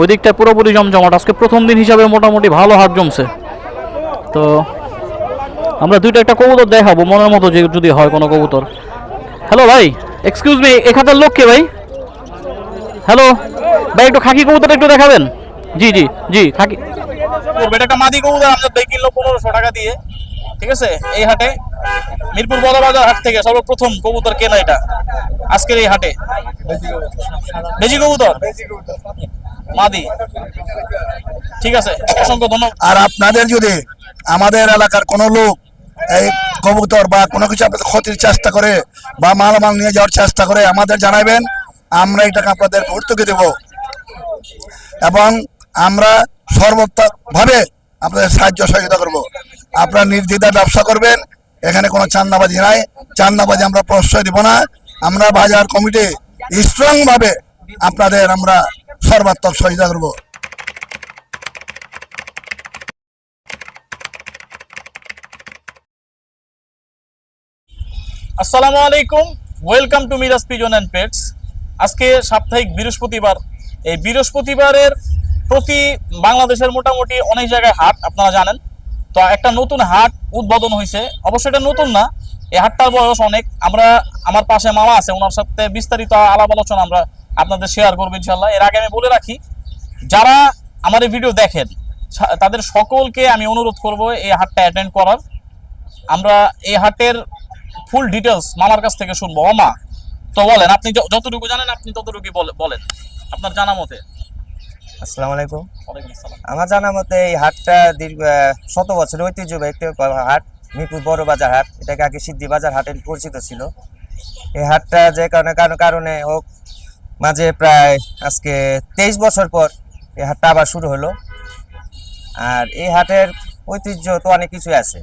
ওই দিকটা পুরোপুরি জমজমাট। আজকে প্রথম দিন হিসাবে মোটামুটি ভালো হাট জমছে। তো আমরা দুইটা একটা কবুতর দেখাবো, মনের মতো যে যদি হয় কোনো কবুতর। হ্যালো ভাই এক্সকিউজ মি এখানকার লোক কে ভাই? হ্যালো ভাই, একটু খাকি কবুতর একটু দেখাবেন? জি জি জি, খাকি। একটা মাদি কবুতর আমাদের দুই কিলো পনেরোশো টাকা দিয়ে, ঠিক আছে? এই হাটে, মিরপুর বড় বাজার হাট থেকে সর্বপ্রথম কবুতর কেনা এটা। আজকের এই হাটে। বেজি কবুতর? ঠিক আছে, অসংখ্য ধন্যবাদ। আর আপনাদের যদি আমাদের এলাকার কোনো লোক এই কবুতর বা কোনো কিছু আপনাদের ক্ষতির চেষ্টা করে বা মালামাল নিয়ে যাওয়ার চেষ্টা করে, আমাদের জানাবেন, আমরা এটাকে আপনাদের ভর্তুকি দেব। এবং আমরা সর্বোত্তভাবে আপনাদের সাহায্য সহযোগিতা করব। আপনারা নির্দ্বিধায় ব্যবসা করবেন, এখানে কোনো চান্দাবাজি নাই। চান্দাবাজি আমরা প্রশ্রয় দিব না। আমরা বাজার কমিটি স্ট্রং ভাবে আপনাদের আমরা সর্বাত্মক সহযোগিতা করব। আসসালামু আলাইকুম welcome to Miraj pigeon and pets আজকে সাপ্তাহিক বৃহস্পতিবার। এই বৃহস্পতিবারের প্রতি বাংলাদেশের মোটামুটি অনেক জায়গায় হাট, আপনারা জানেন। তো একটা নতুন হাট উদ্বোধন হয়েছে। অবশ্যই এটা নতুন না, এই হাটটার বয়স অনেক। আমরা, আমার পাশে মামা আছে, ওনার সাথে বিস্তারিত আলাপ আলোচনা আমরা আপনাদের শেয়ার করব ইনশাল্লাহ এর আগে আমি বলে রাখি যারা আমার এই ভিডিও দেখেন তাদের সকলকে আমি অনুরোধ করব এই হাটটা অ্যাটেন্ড করার। আমরা এই হাটের ফুল ডিটেলস মামার কাছ থেকে শুনব। অমা তো বলেন আপনি যতটুকু জানেন আপনি ততটুকু বলে- বলেন। আপনার জানা মতে। আসসালামু আলাইকুম। আমার জানা মতে এই হাটটা দীর্ঘ শত বছর ঐতিহ্যবাহী একটি হাট মিরপুর বড় বাজার হাট। এটাকে আগে সিদ্ধি বাজার হাটে পরিচিত ছিল। এই হাটটা যে কারণ কারণে হোক মাঝে প্রায় আজকে তেইশ বছর পর এই হাটটা আবার শুরু হলো। আর এই হাটের ঐতিহ্য তো অনেক কিছুই আছে।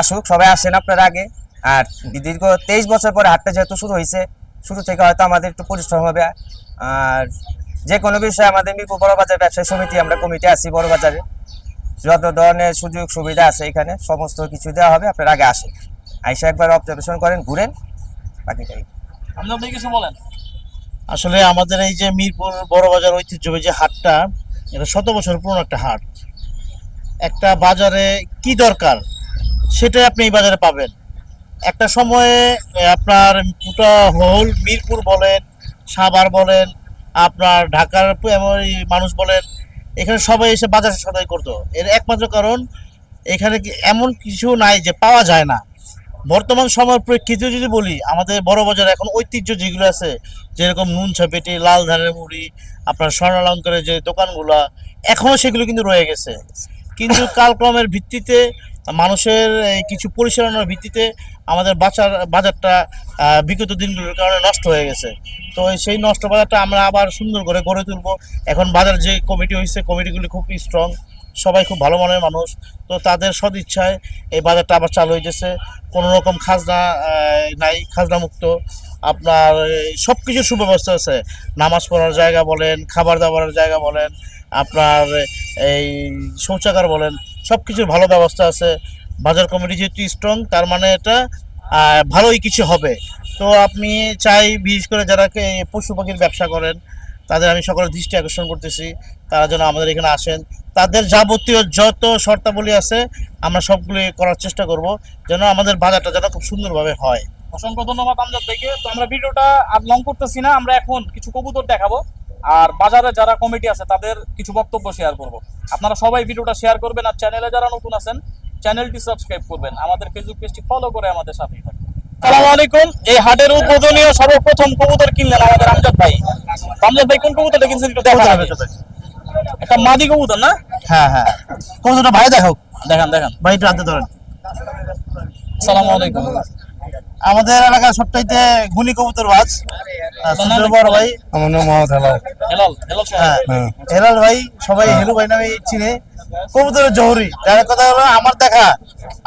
আসুক, সবাই আসেন আপনার আগে। আর দীর্ঘ তেইশ বছর পরে হাটটা যেহেতু শুরু হয়েছে, শুরু থেকে হয়তো আমাদের একটু পরিশ্রম হবে। আর যে কোনো বিষয়ে আমাদের মিরপুর বড় বাজার ব্যবসায়ী সমিতি, আমরা কমিটি আছি বড়বাজারে যত ধরনের সুযোগ সুবিধা আছে এখানে, সমস্ত কিছু দেওয়া হবে। আপনার আগে আসেন। আইসা একবার অবজারভেশন করেন, ঘুরেন। বাকিটাই আপনি কিছু বলেন। আসলে আমাদের এই যে মিরপুর বড় বাজার ঐতিহ্যবাহী যে হাটটা, এটা শত বছর পুরনো একটা হাট। একটা বাজারে কি দরকার, সেটাই আপনি এই বাজারে পাবেন। একটা সময়ে আপনার পুটা হোল মিরপুর বলেন, সাভার বলেন, আপনার ঢাকার মানুষ বলেন, এখানে সবাই এসে বাজার সদাই করতো। এর একমাত্র কারণ, এখানে এমন কিছু নাই যে পাওয়া যায় না। বর্তমান সময়ের প্রেক্ষিতে যদি বলি, আমাদের বড় বাজারে এখন ঐতিহ্য যেগুলো আছে, যেরকম নুন ছাপেটি লাল ধানের মুড়ি, আপনার স্বর্ণালঙ্কারের যে দোকানগুলা, এখনও সেগুলো কিন্তু রয়ে গেছে। কিন্তু কালক্রমের ভিত্তিতে, মানুষের কিছু পরিচালনার ভিত্তিতে আমাদের বাজার বাজারটা বিগত দিনগুলোর কারণে নষ্ট হয়ে গেছে। তো সেই নষ্ট বাজারটা আমরা আবার সুন্দর করে গড়ে তুলবো। এখন বাজার যে কমিটি হয়েছে কমিটিগুলি খুব স্ট্রং সবাই খুব ভালো মনের মানুষ। তো তাদের সদিচ্ছায় এই বাজারটা আবার চালু হয়েছে কোনো রকম খাজনা নাই খাজনা মুক্ত আপনার সব কিছুর সুব্যবস্থা আছে। নামাজ পড়ার জায়গা বলেন, খাবার দাবারের জায়গা বলেন, আপনার এই শৌচাগার বলেন সব কিছুর ভালো ব্যবস্থা আছে। বাজার কমিটি যেহেতু স্ট্রং তার মানে এটা ভালোই কিছু হবে। তো আপনি চাই বিশেষ করে যারা পশু পাখির ব্যবসা করেন তাদের আমি সকলের দৃষ্টি আকর্ষণ করতেছি। তারা যেন আমাদের এখানে আসেন। তাদের যাবতীয় যত শর্তাবলী আছে, আমরা সবগুলি করার চেষ্টা করব যেন আমাদের বাজারটা যেন খুব সুন্দরভাবে হয়। অসংখ্য ধন্যবাদ আমজাদ ভাইকে। তো আমরা ভিডিওটা আর লং করতেছি না, আমরা এখন কিছু কবুতর দেখাবো। আর বাজারে যারা কমিটি আছে, তাদের কিছু বক্তব্য শেয়ার করব। আপনারা সবাই ভিডিওটা শেয়ার করবেন আর চ্যানেলে যারা নতুন আছেন চ্যানেলটি সাবস্ক্রাইব করবেন। আমাদের ফেসবুক পেজটি ফলো করে আমাদের সাথেই থাকবেন আসসালামু আলাইকুম। এই হাটের উদ্বোধনীয় সর্বপ্রথম কবুতর কিনলেন আমাদের আমজাদ ভাই। আমজাদ ভাই কোন কবুতরটা কিনছেন একটু দেখা একটা মাদি কবুতর না? হ্যাঁ হ্যাঁ। কতটা ভাই দেখো দেখান দেখান। ভাই একটু হাতে ধরেন। আসসালামু আলাইকুম। আমাদের এলাকার সবটাইতে গুলি কবুতর বাজ সুন্দরবর ভাই। আমার নাম মোহাম্মদ হেলাল। হ্যাঁ হেলাল ভাই সবাই হেলু ভাই নামে চিনে। কবুতরের জহরি। যার কথা হলো আমার দেখা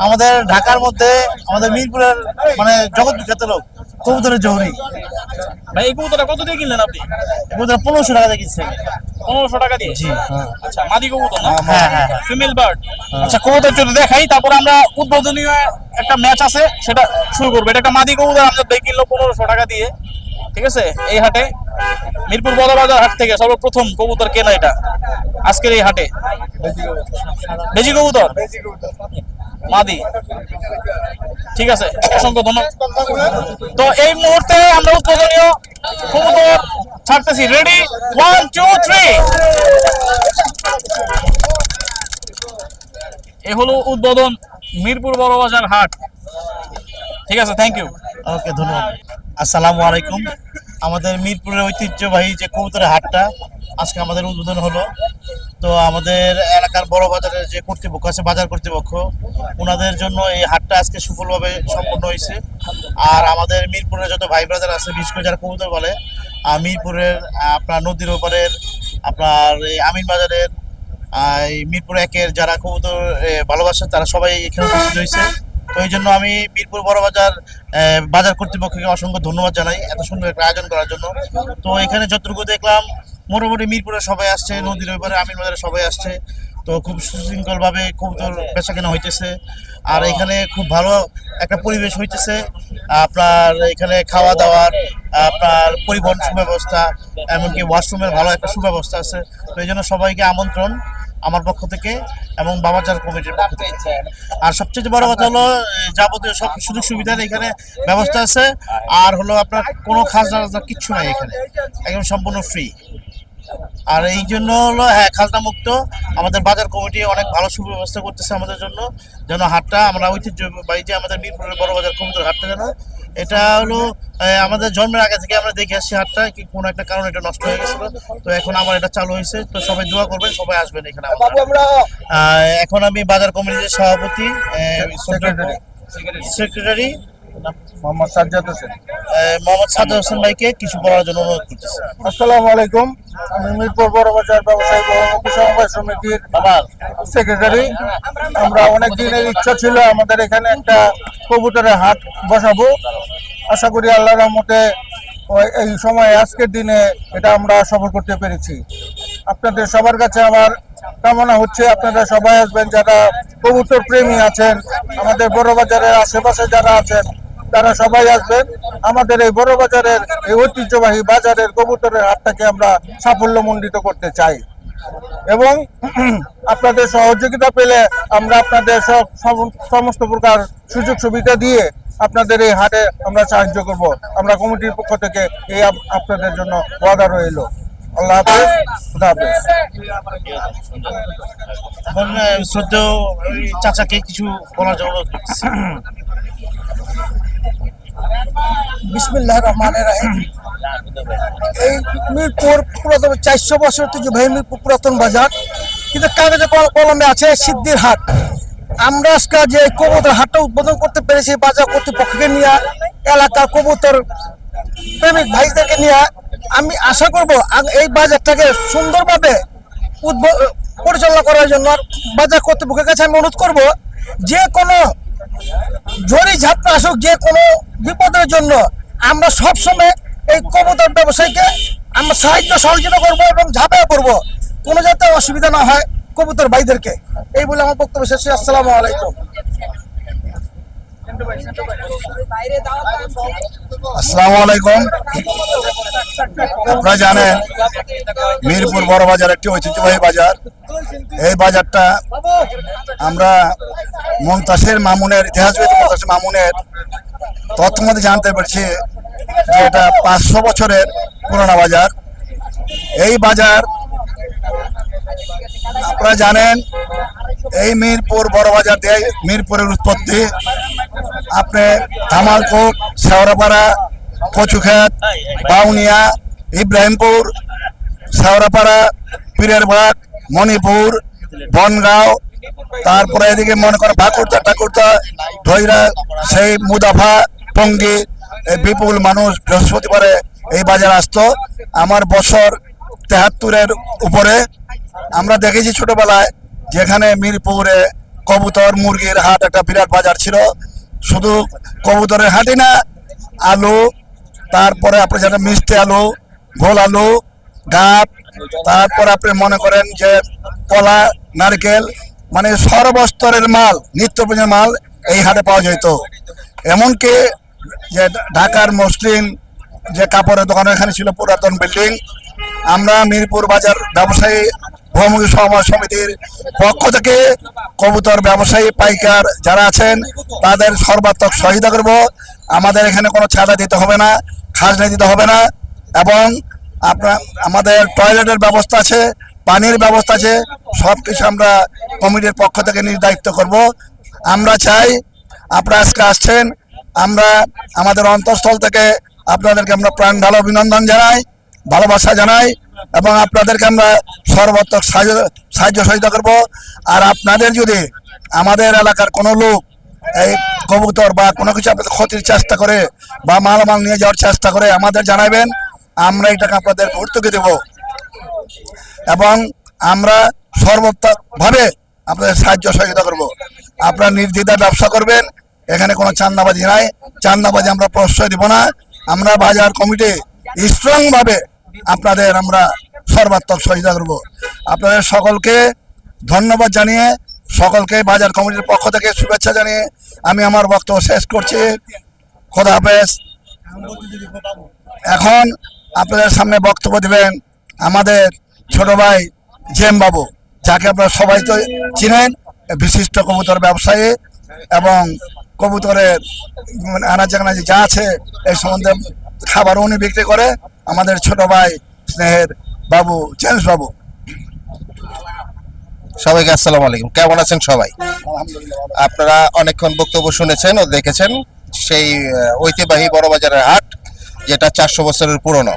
আমাদের ঢাকার মধ্যে আমাদের মিরপুরের মানে জগৎ বিখ্যাত লোক কবুতরের জহরি। ভাই এই কবুতরটা কত দিয়ে কিনলেন আপনি? কবুতরটা পনেরোশো টাকা দিয়ে কিনছে পনেরোশো টাকা দিয়ে? জি আচ্ছা মাদি কবুতর না? হ্যাঁ হ্যাঁ হ্যাঁ। ফিমেল বার্ড আচ্ছা কবুতর যদি দেখাই তারপর আমরা উদ্বোধনীয় একটা ম্যাচ আছে সেটা শুরু করব। এটা একটা মাদি কবুতর আমরা দুই কিলো পনেরোশো টাকা দিয়ে। ঠিক আছে? এই হাটে মিরপুর বড় বাজার হাট থেকে সর্বপ্রথম কবুতর কেনা এটা। আজকের এই হাটে। বেজি কবুতর? মাদি। ঠিক আছে, অসংখ্য ধন্যবাদ। তো এই মুহূর্তে আমরা উদ্বোধনীয় কবুতর ছাড়তেছি। রেডি ওয়ান টু থ্রি এ হলো উদ্বোধন মিরপুর বড়বাজার হাট। ঠিক আছে থ্যাংক ইউ ওকে ধন্যবাদ। আসসালামু আলাইকুম। আমাদের মিরপুরের ঐতিহ্যবাহী যে কবুতরের হাটটা আজকে আমাদের উদ্বোধন হলো। তো আমাদের এলাকার বড় বাজারের যে কর্তৃপক্ষ আছে বাজার কর্তৃপক্ষ ওনাদের জন্য এই হাটটা আজকে সুফলভাবে সম্পন্ন হয়েছে। আর আমাদের মিরপুরের যত ভাই ব্রাদার আছে বিশেষ করে যারা কবুতর বলে মিরপুরের আপনার নদীর ওপারের আপনার এই আমিন বাজারের এই মিরপুর একের যারা কবুতর এ, ভালোবাসে তারা সবাই এখানে উপস্থিত হয়েছে। তো এই জন্য আমি মিরপুর বড় বাজার বাজার কর্তৃপক্ষকে অসংখ্য ধন্যবাদ জানাই এত সুন্দর একটা আয়োজন করার জন্য। তো এখানে যতটুকু দেখলাম, মোটামুটি মিরপুরে সবাই আসছে, নদীর ওইপারে আমিন বাজারে সবাই আসছে। তো খুব সুশৃঙ্খলভাবে কবুতর বেচা কেনা হইতেছে। আর এখানে খুব ভালো একটা পরিবেশ হইতেছে। আপনার এখানে খাওয়া দাওয়ার আপনার পরিবহন সুব্যবস্থা, এমনকি ওয়াশরুমের ভালো একটা সুব্যবস্থা আছে। তো এই জন্য সবাইকে আমন্ত্রণ। আমার পক্ষ থেকে এবং বাবাচার কমিটির পক্ষ থেকে। আর সবচেয়ে বড় কথা হলো যাবতীয় সব সুযোগ সুবিধার এখানে ব্যবস্থা আছে। আর হলো আপনার কোনো কিছু কিচ্ছু নাই এখানে। একদম সম্পূর্ণ ফ্রি আর এই জন্য হলো হ্যাঁ খাজনা মুক্ত। আমাদের বাজার কমিটি অনেক ভালো সুব্যবস্থা করতেছে আমাদের জন্য যেন হাটটা আমরা ঐতিহ্যবাহী যে আমাদের মিরপুরের বড় বাজার কমিটির হাটটা যেন এটা হলো আমাদের জন্মের আগে থেকে আমরা দেখে আসছি হাটটা কি কোনো একটা কারণে এটা নষ্ট হয়ে গেছিল। তো এখন আমার এটা চালু হয়েছে তো সবাই দোয়া করবেন সবাই আসবেন এখানে আমাদের এখন আমি বাজার কমিটির সভাপতি সেক্রেটারি। মোহাম্মদ সাজ্জাদ হোসেন। মোহাম্মদ হোসেন ভাইকে কিছু বলার জন্য অনুরোধ করতেছি। আসসালামু আলাইকুম। আমি মিরপুর বড় বাজার ব্যবসায়ী বহুমুখী সমবায় সমিতির সেক্রেটারি আমরা অনেক দিনের ইচ্ছা ছিল আমাদের এখানে একটা কবুতরের হাট বসাবো। আশা করি আল্লাহ রহমতে এই সময় আজকের দিনে এটা আমরা সফল করতে পেরেছি। আপনাদের সবার কাছে আমার কামনা হচ্ছে আপনারা সবাই আসবেন যারা কবুতর প্রেমী আছেন আমাদের বড় বাজারের আশেপাশে যারা আছেন তারা সবাই আসবেন। আমাদের এই বড় বাজারের এই ঐতিহ্যবাহী বাজারের কবুতরের হাটটাকে আমরা সাফল্যমণ্ডিত করতে চাই। এবং আপনাদের সহযোগিতা পেলে আমরা আপনাদের সমস্ত প্রকার সুযোগ সুবিধা দিয়ে আপনাদের এই হাটে আমরা সাহায্য করব। আমরা কমিটির পক্ষ থেকে এই আপ- আপনাদের জন্য ওয়াদা রইল। আল্লাহ হাফেজ। খুদা হাফেজ। শ্রদ্ধেয় চাচাকে কিছু বলার জন্য বিসমিল্লাহ রহমান রাহিম। এই মিরপুর পুরাতন চারশো বছর ঐতিহ্যবাহী পুরাতন বাজার, কিন্তু কাগজে কল- কলমে আছে সিদ্ধির হাট। আমরা আজকে যে কবুতর হাটটা উদ্বোধন করতে পেরেছি, বাজার কর্তৃপক্ষকে নিয়ে, এলাকার কবুতর প্রেমিক ভাইদেরকে নিয়ে, আমি আশা করব এই বাজারটাকে সুন্দরভাবে পরিচালনা করার জন্য বাজার কর্তৃপক্ষের কাছে আমি অনুরোধ করব, যে কোনো ঝড়ি ঝাপটা আসুক যে কোনো বিপদের জন্য, আমরা সবসময় এই কবুতর ব্যবসায়ীকে আমরা সাহায্য সহযোগিতা করব এবং ঝাঁপিয়ে করব কোনো যাতে অসুবিধা না হয় কবুতর ভাইদেরকে। এই বলে আমার বক্তব্য শেষ। আসসালামু আলাইকুম। আসসালামু আলাইকুম। আপনারা জানেন মিরপুর বড় বাজার একটি ঐতিহ্যবাহী বাজার। এই বাজারটা আমরা মমতাসের মামুনের ইতিহাসবিদ মমতাসের মামুনের তথ্য মধ্যে জানতে পারছি যে এটা পাঁচশো বছরের পুরোনো বাজার। এই বাজার, আপনারা জানেন, এই মিরপুর, বড় বাজার দিয়ে মিরপুরের উৎপত্তি। আপনি ধামালকোট, শেওড়াপাড়া, কচুক্ষেত, বাউনিয়া, ইব্রাহিমপুর, শেওড়াপাড়া, পীরেরবাগ, মণিপুর, বনগাঁও, তারপরে এদিকে মনে করেন ভাকুরতা, ঠাকুরতা, ধৈরা, সেই মুদাফা টঙ্গি বিপুল মানুষ বৃহস্পতিবারে এই বাজার আসতো। আমার বছর তেহাত্তরের উপরে। আমরা দেখেছি ছোটবেলায় যেখানে মিরপুরে কবুতর, মুরগির হাট একটা বিরাট বাজার ছিল। শুধু কবুতরের হাটই না, আলু, তারপরে আপনি যেটা মিষ্টি আলু গোল আলু, ডাব, তারপর আপনি মনে করেন যে কলা, নারকেল মানে সর্বস্তরের মাল, নিত্য মাল এই হাটে পাওয়া যেত। এমনকি যে ঢাকার মসলিন যে কাপড়ের দোকান এখানে ছিল পুরাতন বিল্ডিং আমরা মিরপুর বাজার ব্যবসায়ী ভৌমিক সমাজ সমিতির পক্ষ থেকে কবুতর ব্যবসায়ী, পাইকার যারা আছেন, তাদের সর্বাত্মক সহায়তা করব। আমাদের এখানে কোনো ছাড়া দিতে হবে না, খাজনা দিতে হবে না। এবং আপনার, আমাদের টয়লেটের ব্যবস্থা আছে, পানির ব্যবস্থা আছে সব কিছু আমরা কমিটির পক্ষ থেকে নির্ধারিত করব। আমরা চাই, আপনারা আজকে আসছেন, আমরা আমাদের অন্তঃস্থল থেকে আপনাদেরকে আমরা প্রাণ ঢালো অভিনন্দন জানাই, ভালোবাসা জানাই এবং আপনাদেরকে আমরা সর্বাত্মক সাহায্য সাহায্য সহযোগিতা করব। আর আপনাদের যদি আমাদের এলাকার কোনো লোক এই কবুতর বা কোনো কিছু আপনাদের ক্ষতির চেষ্টা করে বা মালামাল নিয়ে যাওয়ার চেষ্টা করে আমাদের জানাবেন, আমরা এটাকে আপনাদের ভর্তুকি দেব। এবং আমরা সর্বোত্তভাবে আপনাদের সাহায্য সহযোগিতা করব। আপনারা নির্দ্বিধায় ব্যবসা করবেন, এখানে কোনো চান্দাবাজি নাই। চান্দাবাজি আমরা প্রশ্রয় দিব না। আমরা বাজার কমিটি স্ট্রং ভাবে আপনাদের আমরা সর্বাত্মক সহযোগিতা করব। আপনাদের সকলকে ধন্যবাদ জানিয়ে, সকলকে বাজার কমিটির পক্ষ থেকে শুভেচ্ছা জানিয়ে আমি আমার বক্তব্য শেষ করছি। খোদা এখন আপনাদের সামনে বক্তব্য দিবেন আমাদের ছোট ভাই জেম বাবু, যাকে আপনারা সবাই তো চিনেন, বিশিষ্ট কবুতর ব্যবসায়ী এবং কবুতরের মানে আনাজি যা আছে এই সম্বন্ধে খাবার উনি বিক্রি করে আমাদের ছোট ভাই স্নেহের বাবু জেমস বাবু। সবাইকে আসসালামু আলাইকুম। কেমন আছেন সবাই? আপনারা অনেকক্ষণ বক্তব্য শুনেছেন ও দেখেছেন সেই ঐতিহ্যবাহী বড়বাজারের হাট যেটা চারশো বছরের পুরনো।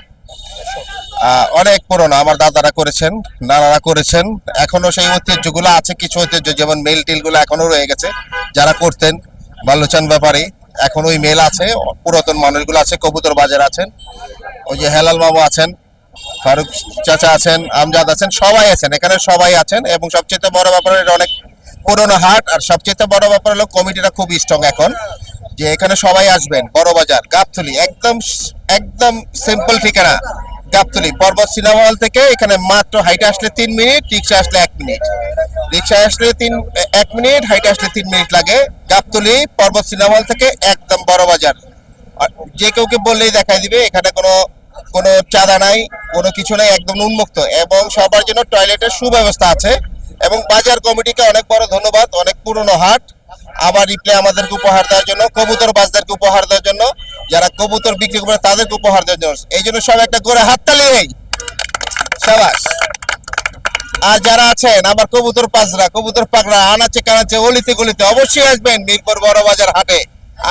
অনেক পুরনো আমার দাদারা করেছেন নানারা করেছেন। এখনও সেই ঐতিহ্যগুলো আছে কিছু ঐতিহ্য যেমন মেল টিলগুলো এখনও রয়ে গেছে যারা করতেন। বাল্যচান ব্যাপারী। এখন ওই মেল আছে, পুরাতন মানুষগুলো আছে, কবুতর বাজার আছেন। ওই যে হেলাল মামু আছেন, ফারুক চাচা আছেন, আমজাদ আছেন, সবাই আছেন, এখানে সবাই আছেন এবং সবচেয়ে বড় ব্যাপার অনেক পুরনো হাট, আর সবচেয়ে বড় ব্যাপার হলো কমিটিটা খুব স্ট্রং এখন, যে এখানে সবাই আসবেন, বড় বাজার, গাবতলি, একদম একদম সিম্পল ঠিকানা। গাবতলি পর্বত সিনেমা হল থেকে এখানে মাত্র হাইটে আসলে তিন মিনিট, রিক্সা আসলে এক মিনিট। রিক্সা আসলে তিন, এক মিনিট হাইটে আসলে তিন মিনিট লাগে। গাবতলি পর্বত সিনেমা হল থেকে একদম বড় বাজার। যে কেউকে বললেই দেখাই দিবে, এখানে কোনো কোনো চাঁদা নাই, কোনো কিছু নাই, একদম উন্মুক্ত। এবং সবার জন্য টয়লেটের সুব্যবস্থা আছে। এবং বাজার কমিটিকে অনেক বড় ধন্যবাদ, অনেক পুরনো হাট। আবার রিপ্লে আমাদেরকে উপহার দেওয়ার জন্য, কবুতর বাজদারকে উপহার দেওয়ার জন্য, যারা কবুতর বিক্রি করে তাদেরকে উপহার দেওয়ার জন্য। এই জন্য সব একটা করে হাততালি নেই সাবাস। আর যারা আছেন, আমার কবুতর পাজরা কবুতর পাকড়া, আনাচে কানাচে, অলিতে গলিতে অবশ্যই আসবেন মিরপুর বড় বাজার হাটে।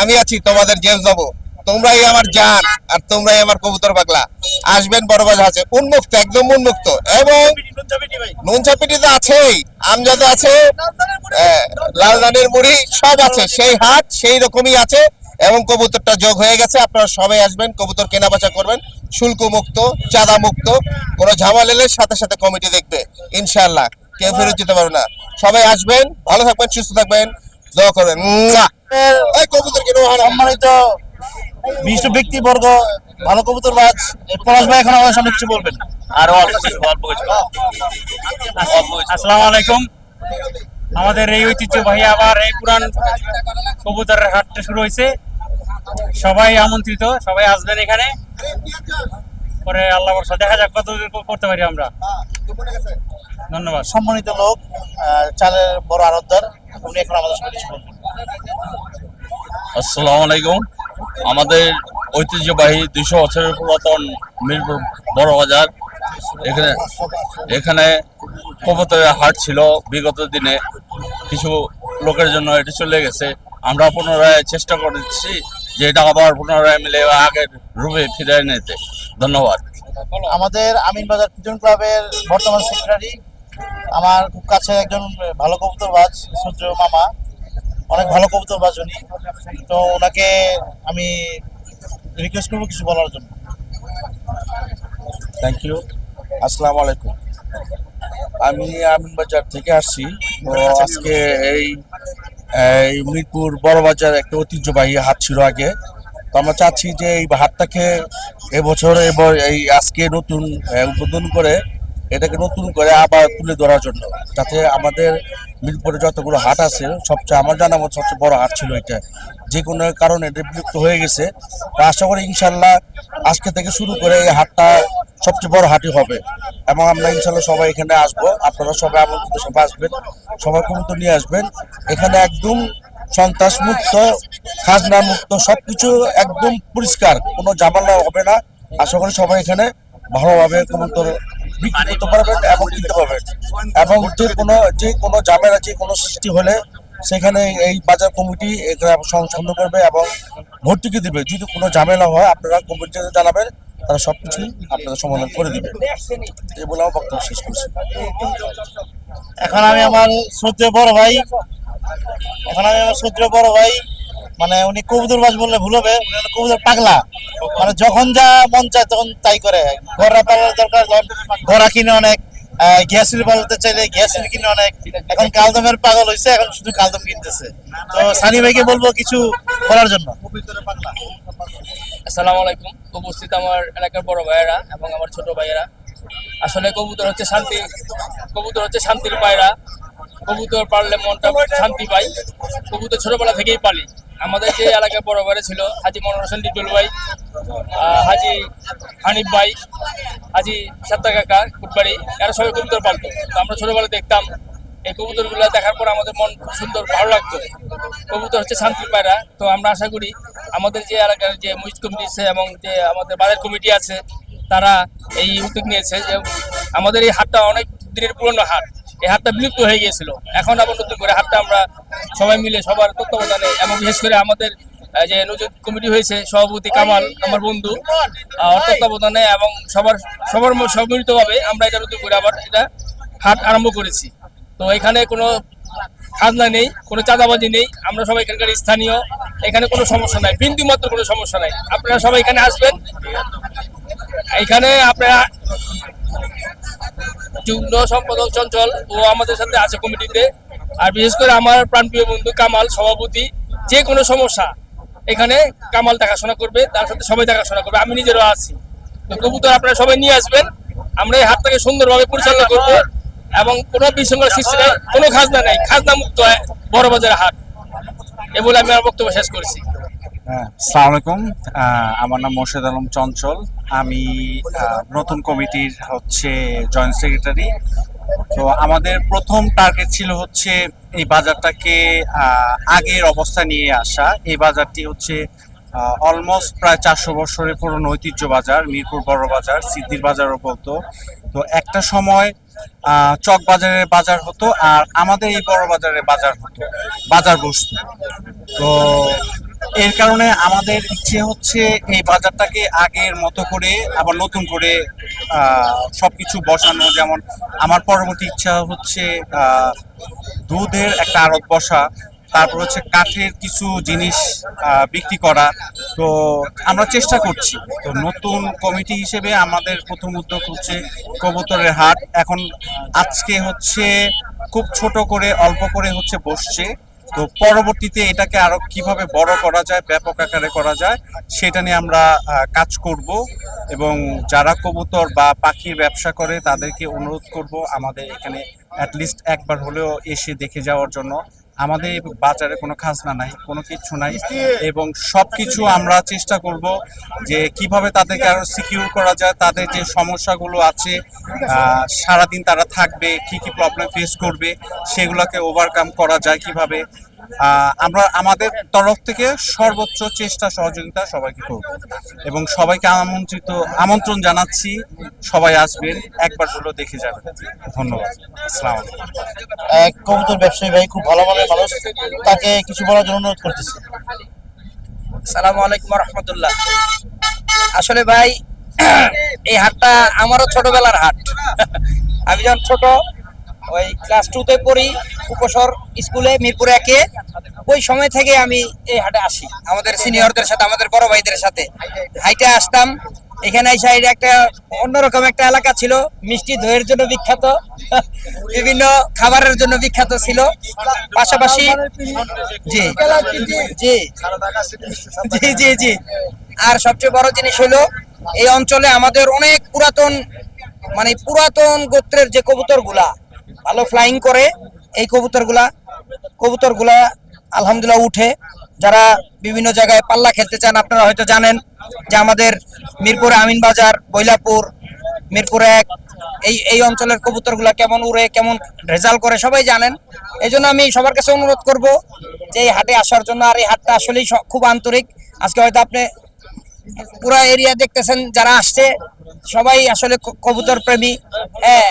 আমি আছি, তোমাদের জেমস যাব। তোমরাই আমার জান আর তোমরাই আমার কবুতর পাগলা। আসবেন বড় বাজার আছে উন্মুক্ত একদম উন্মুক্ত। এবং নুন চাপিটি তো আছেই আমজাদ আছে আহ, লাল ধানের মুড়ি সব আছে। সেই হাট সেই রকমই আছে এবং কবুতরটা যোগ হয়ে গেছে। আপনারা সবাই আসবেন কবুতর কেনা বেচা করবেন। শুল্ক মুক্ত চাঁদা মুক্ত কোনো ঝামেলা এলে সাথে সাথে কমিটি দেখবে। ইনশাআল্লাহ কেউ ফেরত যেতে পারবে না। সবাই আসবেন ভালো থাকবেন সুস্থ থাকবেন দোয়া করবেন। কবুতর কেন সম্মানিত বিশিষ্ট ব্যক্তিবর্গ ভালো কবুতর বাজ পলাশ ভাই এখন আমাদের সামনে কিছু বলবেন? আর অল্প অল্প আসসালামু আলাইকুম। আমাদের এই ঐতিহ্যবাহী আবার এই পুরান কবুতরের হাটটা শুরু হয়েছে। সবাই আমন্ত্রিত সবাই আসবেন এখানে। পরে আল্লাহ বর্ষা দেখা যাক কত করতে পারি আমরা। ধন্যবাদ। সম্মানিত লোক আহ, চালের বড় আরতদার উনি এখন আমাদের সামনে কিছু বলবেন। আসসালামু আলাইকুম। আমাদের ঐতিহ্যবাহী দুইশো বছরের পুরাতন মিরপুর বড় বাজার। এখানে এখানে কবুতরের হাট ছিল বিগত দিনে। কিছু লোকের জন্য এটি চলে গেছে। আমরা পুনরায় চেষ্টা করছি যে এটা আবার পুনরায় মিলে আগের রূপে ফিরে নিতে। ধন্যবাদ। আমাদের আমিন বাজার পিজন ক্লাবের বর্তমান সেক্রেটারি আমার খুব কাছে একজন ভালো কবুতরবাজ সূর্য মামা। অনেক ভালো কবুতরবাজ উনি তো ওনাকে আমি রিকোয়েস্ট করব কিছু বলার জন্য। থ্যাংক ইউ আসসালামু আলাইকুম। আমি আমিন বাজার থেকে আসছি। তো আজকে এই এই মিরপুর বড় বাজার একটা ঐতিহ্যবাহী হাট ছিল আগে। তো আমরা চাচ্ছি যে এই হাটটাকে এবছর এবার এই আজকে নতুন উদ্বোধন করে এটাকে নতুন করে আবার তুলে ধরার জন্য। যাতে আমাদের মিরপুরে যতগুলো হাট আছে, সবচেয়ে আমার জানা মতো সবচেয়ে বড় হাট ছিল এটা। যে কোনো কারণে এটা বিলুপ্ত হয়ে গেছে। তো আশা করি ইনশাল্লাহ আজকে থেকে শুরু করে এই হাটটা সবচেয়ে বড় হাটই হবে। এবং আমরা ইনশাল্লাহ সবাই এখানে আসব। আপনারা সবাই আমন্ত্রিত সবাই আসবেন। সবাই কবুতর নিয়ে আসবেন। এখানে একদম সন্ত্রাস মুক্ত খাজনা মুক্ত সবকিছু একদম পরিষ্কার। কোনো ঝামেলা হবে না। আশা করি সবাই এখানে ভালোভাবে কবুতর বিক্রি করতে পারবেন এবং কিনতে পারবেন। এবং যে কোনো যে কোনো ঝামেলা যে কোনো সৃষ্টি হলে সেখানে এই বাজার কমিটি এখানে সংশোধন করবে এবং ভর্তুকি দিবে। যদি কোনো ঝামেলা হয় আপনারা কমিটিতে জানাবেন তারা সবকিছুই আপনাদের সমাধান করে দিবে। এই বলে আমার বক্তব্য শেষ করছি। এখন আমি আমার শ্রদ্ধেয় বড় ভাই এখন আমি আমার শ্রদ্ধেয় বড় ভাই মানে উনি কবুতর বাস বললে ভুল হবে উনি কবুতর পাগলা। মানে যখন যা মন চায় তখন তাই করে। ঘোড়া পালার দরকার ঘোড়া কিনে অনেক চাইলে কিনে অনেক। এখন কালদমের পাগল হয়েছে এখন শুধু কালদম কিনতেছে। তো সানি ভাইকে বলব কিছু বলার জন্য। আসসালামু আলাইকুম। উপস্থিত আমার এলাকার বড় ভাইয়েরা এবং আমার ছোট ভাইয়েরা। আসলে কবুতর হচ্ছে শান্তি, কবুতর হচ্ছে শান্তির পায়রা। কবুতর পারলে মনটা শান্তি পাই। কবুতর ছোটবেলা থেকেই পালি। আমাদের যে এলাকায় ভাইরা ছিল, হাজি মনোর হোসেন ভাই হাজি হানিফ ভাই, হাজি সাত্তা কাকা, কুটবাড়ি, এরা সবাই কবুতর পালতো। তো আমরা ছোটবেলায় দেখতাম, এই কবুতরগুলো দেখার পর আমাদের মন খুব সুন্দর, ভালো লাগতো। কবুতর হচ্ছে শান্তি পায়রা। তো আমরা আশা করি, আমাদের যে এলাকার যে মুইজ কমিটি আছে এবং যে আমাদের বাজার কমিটি আছে, তারা এই উদ্যোগ নিয়েছে যে আমাদের এই হাটটা অনেক দিনের পুরনো হাট। এই হাটটা বিলুপ্ত হয়ে গিয়েছিল। এখন আবার নতুন করে হাটটা আমরা সবাই মিলে সবার তত্ত্বাবধানে এবং বিশেষ করে আমাদের যে নজর কমিটি হয়েছে, সভাপতি কামাল, আমার বন্ধু তত্ত্বাবধানে এবং সবার সবার সম্মিলিতভাবে আমরা এটা নতুন করে আবার এটা হাট আরম্ভ করেছি। তো এখানে কোনো খাজনা নেই, কোনো চাঁদাবাজি নেই, আমরা সবাই এখানকার স্থানীয়, এখানে কোনো সমস্যা নাই বিন্দু মাত্র কোনো সমস্যা নাই। আপনারা সবাই এখানে আসবেন। এখানে আপনারা যুগ্ম সম্পাদক চঞ্চল ও আমাদের সাথে আছে কমিটিতে। আর বিশেষ করে আমার প্রাণপ্রিয় বন্ধু কামাল, সভাপতি, যে কোনো সমস্যা, এখানে কামাল দেখাশোনা করবে, তার সাথে সবাই দেখাশোনা করবে, আমি নিজেরও আছি। তো কবুতর আপনারা সবাই নিয়ে আসবেন, আমরা এই হাটটাকে সুন্দরভাবে পরিচালনা করব এবং কোনো বিশৃঙ্খলা সৃষ্টি নেই, কোনো খাজনা নেই খাজনা মুক্ত হয় বড় বাজার হাট। এ বলে আমি আমার বক্তব্য শেষ করছি। সালাম আলাইকুম আমার নাম মোর্শেদ আলম চঞ্চল। আমি নতুন কমিটির হচ্ছে জয়েন্ট সেক্রেটারি। তো আমাদের প্রথম টার্গেট ছিল হচ্ছে এই বাজারটাকে আগের অবস্থা নিয়ে আসা। এই বাজারটি হচ্ছে অলমোস্ট প্রায় চারশো বছরের পুরনো ঐতিহ্য বাজার, মিরপুর বড় বাজার সিদ্দির বাজারও বলতো। তো একটা সময় চক বাজারের বাজার হতো আর আমাদের এই বড় বাজারের বাজার হতো, বাজার বসতো। তো এর কারণে আমাদের ইচ্ছে হচ্ছে এই বাজারটাকে আগের মতো করে আবার নতুন করে আহ, সবকিছু বসানো। যেমন আমার পরবর্তী ইচ্ছা হচ্ছে দুধের একটা আড়ত বসা তারপর হচ্ছে কাঠের কিছু জিনিস বিক্রি করা। তো আমরা চেষ্টা করছি। তো নতুন কমিটি হিসেবে আমাদের প্রথম উদ্যোগ হচ্ছে কবুতরের হাট। এখন আজকে হচ্ছে খুব ছোট করে অল্প করে হচ্ছে বসছে। তো পরবর্তীতে এটাকে আরও কীভাবে বড় করা যায়, ব্যাপক আকারে করা যায়, সেটা নিয়ে আমরা কাজ করব এবং যারা কবুতর বা পাখির ব্যবসা করে তাদেরকে অনুরোধ করব আমাদের এখানে অ্যাটলিস্ট একবার হলেও এসে দেখে যাওয়ার জন্য। আমাদের বাজারে কোনো খাজনা নাই কোনো কিছু নাই এবং সব কিছু আমরা চেষ্টা করব যে কীভাবে তাদেরকে আরও সিকিউর করা যায় তাদের যে সমস্যাগুলো আছে সারাদিন তারা থাকবে কি কি প্রবলেম ফেস করবে সেগুলোকে ওভারকাম করা যায় কীভাবে। আমরা আমাদের তরফ থেকে সর্বোচ্চ চেষ্টা সহযোগিতা সবাইকে করব। এবং সবাইকে আমন্ত্রিত আমন্ত্রণ জানাচ্ছি সবাই আসবেন একবার হলেও দেখে যাবেন। ধন্যবাদ। আসসালামু আলাইকুম। এক কবুতর ব্যবসায়ী ভাই খুব ভালো মানের মানুষ তাকে কিছু বলার জন্য অনুরোধ করতেছি। সালামু আলাইকুম রহমতুল্লাহ। আসলে ভাই এই হাটটা আমারও ছোটবেলার হাট। আমি যখন ছোট ওই ক্লাস টুতে পড়ি উপসর স্কুলে মিরপুর একে, ওই সময় থেকে আমি এই হাটে আসি। আমাদের সিনিয়রদের সাথে, আমাদের বড় ভাইদের সাথে। হাইটে আসতাম। এখানে এটা একটা অন্যরকম একটা এলাকা ছিল। মিষ্টি দইয়ের জন্য বিখ্যাত। বিভিন্ন খাবারের জন্য বিখ্যাত ছিল। পাশাপাশি জি। জি। জি জি জি। আর সবচেয়ে বড় জিনিস হলো, এই অঞ্চলে আমাদের অনেক পুরাতন মানে পুরাতন গোত্রের যে কবুতরগুলা, ভালো ফ্লাইং করে এই কবুতরগুলা কবুতরগুলা আলহামদুলিল্লাহ উঠে। যারা বিভিন্ন জায়গায় পাল্লা খেলতে চান, আপনারা হয়তো জানেন যে আমাদের মিরপুরে আমিন বাজার, বৈলাপুর, মিরপুর এক, এই এই অঞ্চলের কবুতরগুলা কেমন উড়ে, কেমন রেজাল্ট করে সবাই জানেন। এই জন্য আমি সবার কাছে অনুরোধ করব যে এই হাটে আসার জন্য, আর এই হাটটা আসলেই খুব আন্তরিক। আজকে হয়তো আপনি পুরো এরিয়া দেখতেছেন, যারা আসছে, সবাই আসলে কবুতর প্রেমী হ্যাঁ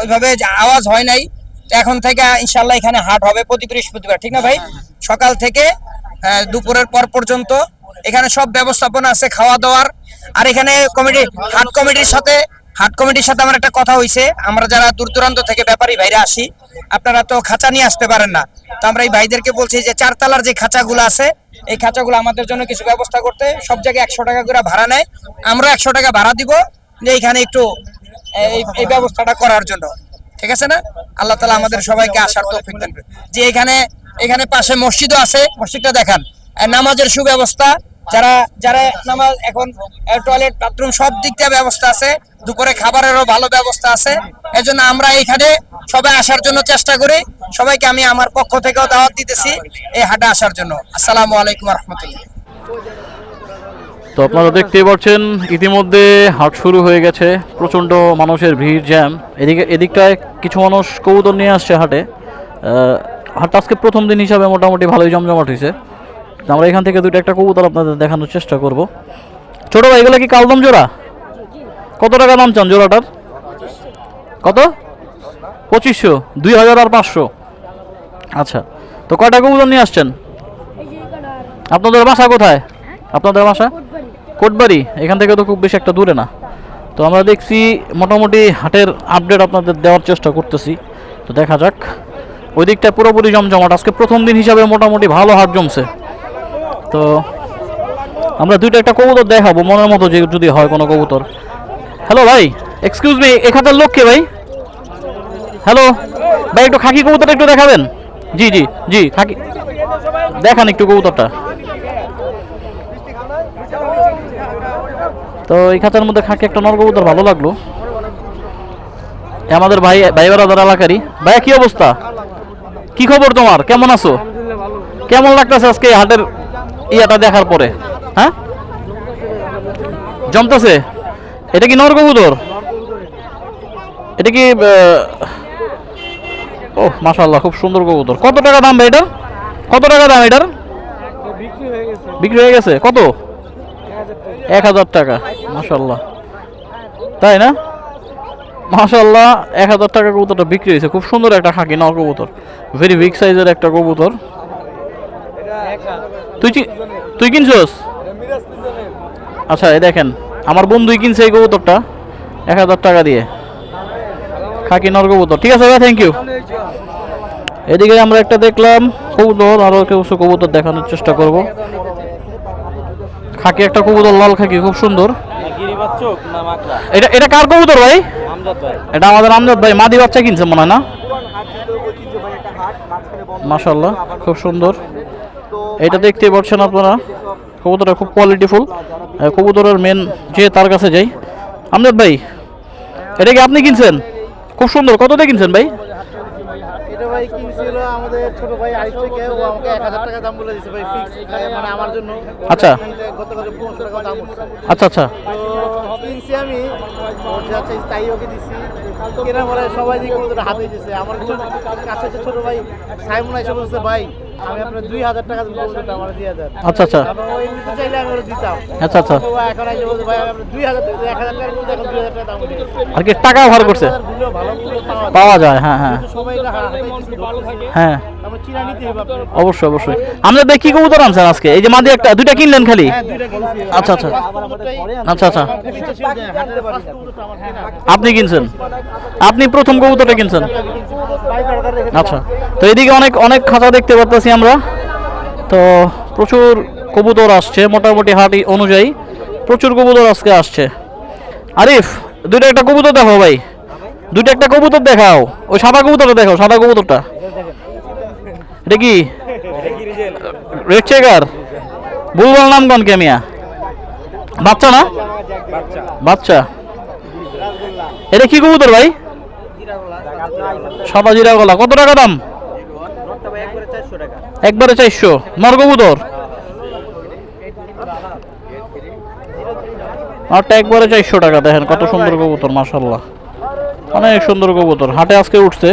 ওইভাবে আওয়াজ হয় নাই। এখন থেকে ইনশাল্লাহ এখানে হাট হবে প্রতি বৃহস্পতিবার ঠিক না ভাই? সকাল থেকে দুপুরের পর পর্যন্ত এখানে সব ব্যবস্থাপনা আছে খাওয়া দাওয়ার আর এখানে কমিটি হাট কমিটির সাথে হাট কমিটির সাথে আমার একটা কথা হইছে আমরা যারা দূর দূরান্ত থেকে ব্যাপারী ভাইরা আসি আপনারা তো খাঁচা নিয়ে আসতে পারেন না। তো আমরা এই ভাইদেরকে বলছি যে চারতলার যে খাঁচাগুলো আছে এই খাঁচাগুলো আমাদের জন্য কিছু ব্যবস্থা করতে সব জায়গায় একশো টাকা করে ভাড়া নেয়। আমরা একশো টাকা ভাড়া দিব যে এখানে একটু এই ব্যবস্থাটা করার জন্য। ঠিক আছে না? আল্লাহ তালা আমাদের সবাইকে আসার তৌফিক দেন যে এখানে এখানে পাশে মসজিদও আছে, মসজিদটা দেখান। নামাজের সুব্যবস্থা, যারা যারা নামাজ এখন টয়লেট বাথরুম সব দিক দিয়ে ব্যবস্থা আছে, দুপুরে খাবারেরও ভালো ব্যবস্থা আছে। এজন্য আমরা এখানে সবাই আসার জন্য চেষ্টা করি। সবাইকে আমি আমার পক্ষ থেকেও দাওয়াত দিতেছি এই হাটে আসার জন্য। আসসালামু আলাইকুম রহমতুল্লাহ। তো আপনারা দেখতেই পাচ্ছেন, ইতিমধ্যে হাট শুরু হয়ে গেছে। প্রচণ্ড মানুষের ভিড়, জ্যাম। এদিকে, এদিকটায় কিছু মানুষ কবুতর নিয়ে আসছে হাটে। হাটটা আজকে প্রথম দিন হিসাবে মোটামুটি ভালোই জমজমাট হয়েছে। আমরা এখান থেকে দুটো একটা কবুতর আপনাদের দেখানোর চেষ্টা করব। ছোট ভাই, এগুলো কি কালদম জোড়া? কত টাকা দাম চান জোড়াটার? কত? পঁচিশশো, দুই হাজার আর পাঁচশো। আচ্ছা তো কয়টা কবুতর নিয়ে আসছেন? আপনাদের বাসা কোথায়? আপনাদের বাসা? কোটবাড়ি, এখান থেকে তো খুব বেশি একটা দূরে না। তো আমরা দেখছি মোটামুটি হাটের আপডেট আপনাদের দেওয়ার চেষ্টা করতেছি। তো দেখা যাক। ওই দিকটা পুরোপুরি জমজমাট। আজকে প্রথম দিন হিসাবে মোটামুটি ভালো হাট জমছে। তো আমরা দুইটা একটা কবুতর দেখাবো, মনের মতো যে যদি হয় কোনো কবুতর। হ্যালো ভাই এক্সকিউজ মি এখানকার লোক কে ভাই? হ্যালো ভাই, একটু খাকি কবুতরটা একটু দেখাবেন? জি জি জি, খাকি দেখান একটু কবুতরটা। তো এই খাঁচার মধ্যে খাকি একটা নরকবুতর ভালো লাগল। আমাদের ভাই ভাই বেড়াদার এলাকারই ভাইয়া কি অবস্থা? কি খবর তোমার? কেমন আছো? কেমন লাগতেছে আজকে হাটের ইয়াটা দেখার পরে? হ্যাঁ? জমতেছে? এটা কি নরকবুতর এটা কি ও মাশাল্লাহ খুব সুন্দর কবুতর। কত টাকা দাম ভাই এটার? কত টাকা দাম এটার? বিক্রি হয়ে গেছে। কত? এক হাজার টাকা মাশাল্লাহ তাই না? মাশাল্লাহ এক হাজার টাকা কবুতরটা বিক্রি হয়েছে। খুব সুন্দর একটা খাকি নর কবুতর। ভেরি বিগ সাইজের একটা কবুতর। তুই তুই কিনছস? আচ্ছা এই দেখেন, আমার বন্ধুই কিনছে এই কবুতরটা, এক হাজার টাকা দিয়ে। খাকি নর কবুতর। ঠিক আছে, ভাই থ্যাংক ইউ এদিকে আমরা একটা দেখলাম কবুতর আরও কিছু কবুতর দেখানোর চেষ্টা করব। খাকি একটা কবুতর লাল খাকি খুব সুন্দর। এটা এটা কার কবুতর ভাই? এটা আমাদের আমজাদ ভাই মাদি বাচ্চা কিনছে মনে হয় না? মাশাল্লাহ খুব সুন্দর। এটা দেখতে পাচ্ছেন আপনারা। কবুতরটা খুব কোয়ালিটিফুল কবুতরের মেন যে তার কাছে যাই। আমজাদ ভাই এটা কি আপনি কিনছেন? খুব সুন্দর। কত দিয়ে কিনছেন ভাই? ভাই কিনছিল আমাদের ছোট ভাই আইস থেকে ও আমাকে এক হাজার টাকা দাম বলে দিচ্ছে ভাই ফিক্স মানে আমার জন্য। আচ্ছা। গতকাল পনেরোশো টাকা দাম আচ্ছা আচ্ছা। তো কিনছি আমি আচ্ছা তাই ওকে দিছি। কেনা পরে সবাই দিকে হাতে দিয়েছে আমার কাছে ছোট ভাই সাইমন এসে বলছে ভাই আমি আপনার দুই হাজার টাকা বলতে আমার দিয়ে দেন। আচ্ছা আচ্ছা। চাইলে আমি ওরা দিতাম। আচ্ছা আচ্ছা। ও এখন এসে বলছে ভাই আপনার দুই হাজার টাকা এক হাজার টাকার মধ্যে এখন দুই হাজার টাকা দাম আর কি টাকা ভার করছে। পাওয়া যায়। হ্যাঁ হ্যাঁ। হ্যাঁ। আমরা অবশ্যই অবশ্যই। আমরা কি কবুতর আনছেন আজকে? এই যে মাদি একটা দুইটা কিনলেন খালি? হ্যাঁ আচ্ছা আচ্ছা। আচ্ছা আচ্ছা। আমার আপনি কিনছেন? আপনি প্রথম কবুতরটা কিনছেন? আচ্ছা। তো এদিকে অনেক অনেক খাঁচা দেখতে পাচ্ছি আমরা। তো প্রচুর কবুতর আসছে, মোটামুটি হাটি অনুযায়ী। প্রচুর কবুতর আজকে আসছে। আরিফ, দুইটা একটা কবুতর দেখো ভাই। দুইটা একটা কবুতর দেখাও। ওই সাদা কবুতরটা দেখাও সাদা কবুতরটা। এটা কি? রেড চেকার বুলবুল নাম কোন কেমিয়া বাচ্চা না? বাচ্চা। এটা কি কবুতর ভাই? গলা। কত টাকা দাম? একবারে চারশো। নর কবুতর আরটা একবারে চারশো টাকা, দেখেন কত সুন্দর কবুতর মাসাল্লাহ অনেক সুন্দর কবুতর। হাটে আজকে উঠছে।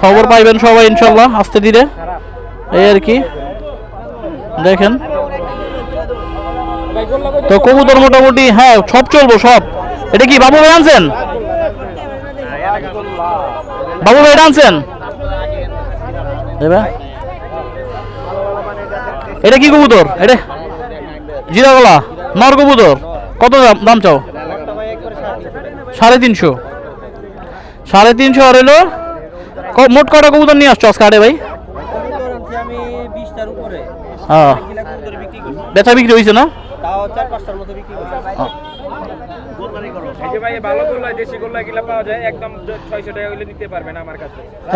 খবর পাইবেন সবাই ইনশাল্লাহ আস্তে ধীরে। এই আর কি। দেখেন। তো কবুতর মোটামুটি হ্যাঁ সব চলবো, সব। এটা কি বাবু আনছেন? বাবু এটা আনছেন এটা কি কবুতর? এটা জিরাগলা নর কবুতর। কত দাম দাম চাও? সাড়ে তিনশো। সাড়ে তিনশো আর এলো মোট কটা কবুতর নিয়ে আসছো আজকে ভাই? হ্যাঁ বেচা বিক্রি হয়েছে না?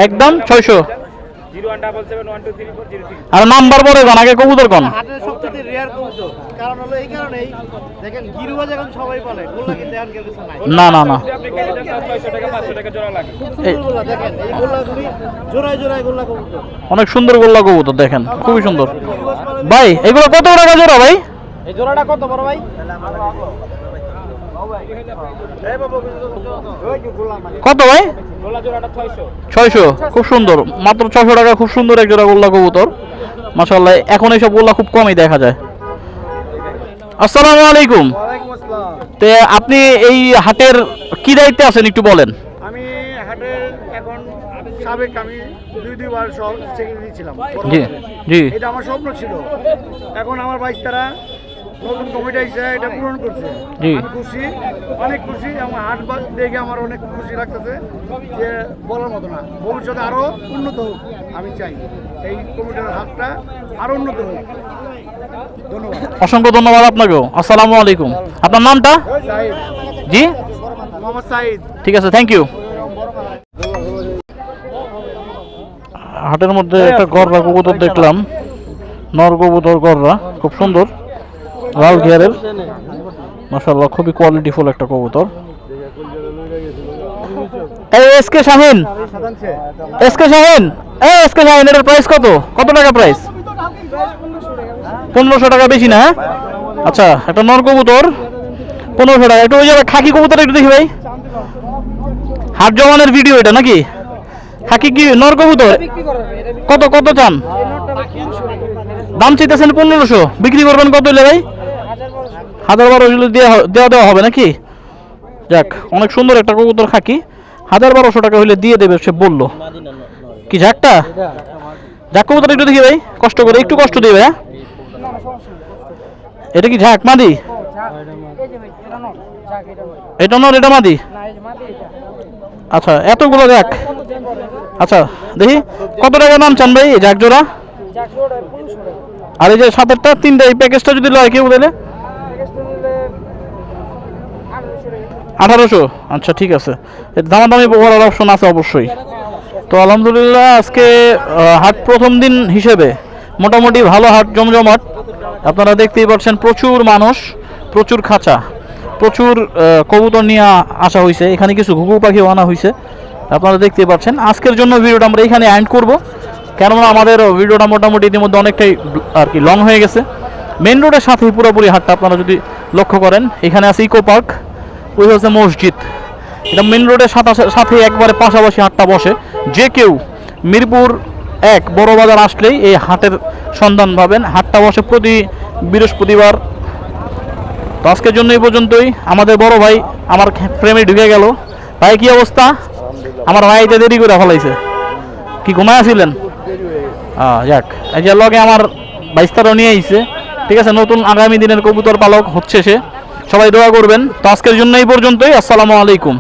একদম ছয়শো আর নাম্বার পরে কোন আগে কবুতর কোন? হাটের সবচেয়ে রেয়ার কবুতর। কারণ হলো এই কারণেই দেখেন গিরুবাজ এখন সবাই বলে গোল্লা কিন্তু এখন কেউ কিছু নাই। না না না। গোল্লা দেখেন এই গোল্লাগুলি জোড়ায় জোড়ায় গোল্লা কবুতর। অনেক সুন্দর গোল্লা কবুতর দেখেন খুবই সুন্দর। ভাই এগুলো কত টাকা জোড়া ভাই? এই জোড়াটা কত বড় ভাই? কত ভাই? ছয়শো। খুব সুন্দর। মাত্র ছয়শো টাকা খুব সুন্দর এক জোড়া গোল্লা কবুতর। মাসাল্লাহ এখন এইসব গোল্লা খুব কমই দেখা যায়। আসসালামু আলাইকুম। তে আপনি এই হাটের কি দায়িত্বে আছেন একটু বলেন। আমি হাটের এখন সাবেক আমি দুই দুইবার সব সেক্রেটারি ছিলাম জি জি। এটা আমার স্বপ্ন ছিল। এখন আমার বাইস্তারা নতুন কমিটি এসে এটা পূরণ করছে। আমি খুশি অনেক খুশি আমার হাট বাস দেখে আমার অনেক খুশি লাগতেছে যে বলার মতো না। ভবিষ্যতে আরও উন্নত হোক আমি চাই। এই কমিটির হাটটা আরও উন্নত হোক। ধন্যবাদ। অসংখ্য ধন্যবাদ আপনাকেও। আসসালামু আলাইকুম। আপনার নামটা? জি? মোহাম্মদ সাইদ। ঠিক আছে থ্যাংক ইউ হাটের মধ্যে একটা গররা কবুতর দেখলাম। নর কবুতর গররা খুব সুন্দর। লাল ঘেরের মাসাল্লাহ খুবই কোয়ালিটিফুল একটা শাহিন। শাহিন। শাহিন প্রাইস কত? কত টাকা প্রাইস পনেরোশো টাকা হ্যাঁ? আচ্ছা একটা কবুতর, পনেরোশো টাকা। যাবে খাকি কবুতর একটু দেখি ভাই। হাট জমানের ভিডিও এটা নাকি? খাকি কি, নর কবুতর? কত কত চান? দাম চাইতেছেন পনেরোশো। বিক্রি করবেন কত ভাই? হাজার বারোশো দেওয়া দেওয়া হবে নাকি? যাক, অনেক সুন্দর একটা কবুতর খাকি। হাজার বারোশো টাকা হইলে দিয়ে দেবে, সে বলল। কি ঝাকটা ঝাক কবুতর একটু দেখি ভাই, কষ্ট করে, একটু কষ্ট দিবে হ্যাঁ? এটা কি ঝাক, মাদি? এটা নর এটা মাদি? আচ্ছা এতগুলো যাক আচ্ছা দেখি, কত টাকা নাম চান ভাই যাক জোড়া? আর এই যে সাতেরটা তিনটা, এই প্যাকেজটা যদি লয়, কেউ দিলে আঠারোশো? আচ্ছা ঠিক আছে। দামাদামি করার অপশন আছে অবশ্যই। তো আলহামদুলিল্লাহ, আজকে হাট প্রথম দিন হিসেবে মোটামুটি ভালো হাট, জমজমাট। আপনারা দেখতেই পাচ্ছেন প্রচুর মানুষ, প্রচুর খাঁচা, প্রচুর কবুতর নিয়ে আসা হয়েছে এখানে কিছু ঘুঘু পাখিও আনা হয়েছে আপনারা দেখতেই পাচ্ছেন। আজকের জন্য ভিডিওটা আমরা এখানে অ্যান্ড করব। কেননা আমাদের ভিডিওটা মোটামুটি ইতিমধ্যে অনেকটাই, আর কি লং হয়ে গেছে। মেন রোডের সাথেই পুরোপুরি হাটটা আপনারা যদি লক্ষ্য করেন, এখানে আছে ইকো পার্ক ওই হচ্ছে মসজিদ। এটা মেন রোডের সাথে একবারে পাশাপাশি হাটটা বসে। যে কেউ মিরপুর এক বড় বাজার আসলেই এই হাটের সন্ধান পাবেন। হাটটা বসে প্রতি বৃহস্পতিবার। তো আজকের জন্য এই পর্যন্তই। আমাদের বড় ভাই আমার প্রেমে ঢুকে গেল। ভাই কি অবস্থা? আমার ভাইতে দেরি করে ফেলাইছে। কি ঘুমায় আহ, যাক। এই যে লগে আমার বাইস্তারও নিয়ে আইছে। ঠিক আছে নতুন আগামী দিনের কবুতর পালক হচ্ছে সে। সবাই দোয়া করবেন। তো আজকের জন্য এই পর্যন্তই। আসসালামু আলাইকুম।